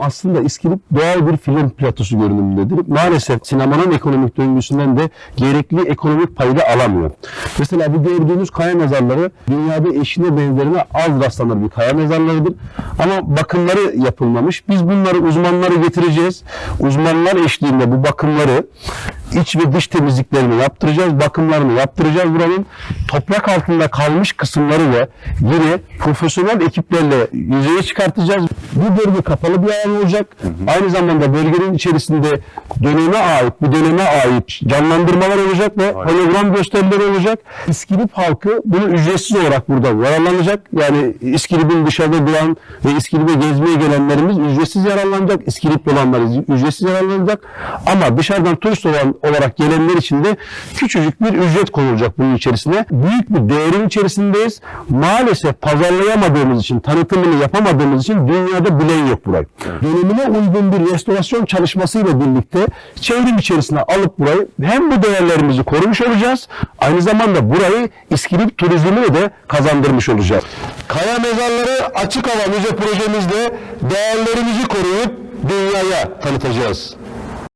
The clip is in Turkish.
Aslında İskilip doğal bir film platosu görünümündedir. Maalesef sinemanın ekonomik döngüsünden de gerekli ekonomik payı da alamıyor. Mesela bu gördüğünüz kaya mezarları dünyada eşine benzerine az rastlanır bir kaya mezarlarıdır. Ama bakımları yapılmamış. Biz bunları uzmanları getireceğiz. Uzmanlar eşliğinde bu bakımları iç ve dış temizliklerini yaptıracağız, bakımlarını yaptıracağız buranın. Toprak altında kalmış kısımları da yine profesyonel ekiplerle yüzeye çıkartacağız. Bu bölge kapalı bir alan olacak. Aynı zamanda bölgenin içerisinde döneme ait, bir döneme ait canlandırmalar olacak ve hologram gösterileri olacak. İskilip halkı bunu ücretsiz olarak burada yararlanacak. Yani İskilip'in dışarıda duran ve İskilip'e gezmeye gelenlerimiz ücretsiz yararlanacak. İskilip'te olanlar ücretsiz yararlanacak. Ama dışarıdan turist olan olarak gelenler için de küçücük bir ücret konulacak bunun içerisine. Büyük bir değerin içerisindeyiz. Maalesef pazarlayamadığımız için, tanıtımını yapamadığımız için dünyada bilen yok burayı. Dönemine uygun bir restorasyon çalışmasıyla birlikte çevrim içerisine alıp burayı hem bu değerlerimizi korumuş olacağız, aynı zamanda burayı İskilip turizmini de kazandırmış olacağız. Kaya mezarları açık hava müze projemizde değerlerimizi koruyup dünyaya tanıtacağız.